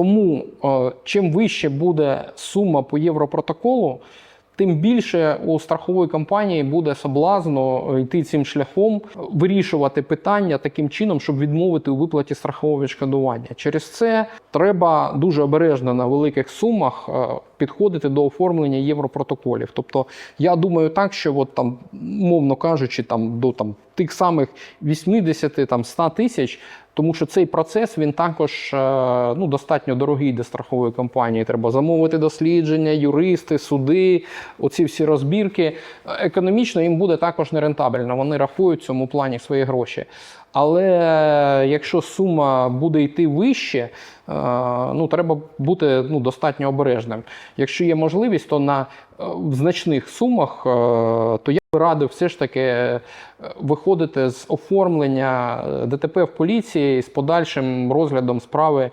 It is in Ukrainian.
Тому е, чим вище буде сума по європротоколу, тим більше у страхової компанії буде соблазну е, йти цим шляхом, вирішувати питання таким чином, щоб відмовити у виплаті страхового відшкодування. Через це треба дуже обережно на великих сумах е, підходити до оформлення європротоколів. Тобто, я думаю так, що от там, мовно кажучи, там до там тих самих 80 там 100 тисяч. Тому що цей процес він також е, ну, достатньо дорогий для страхової компанії. Треба замовити дослідження, юристи, суди, оці всі розбірки. Економічно їм буде також нерентабельно. Вони рахують в цьому плані свої гроші. Але якщо сума буде йти вище, е, ну треба бути ну, достатньо обережним. Якщо є можливість, то на е, значних сумах, е, то я радив все ж таки е, виходити з оформлення е, ДТП в поліції з подальшим розглядом справи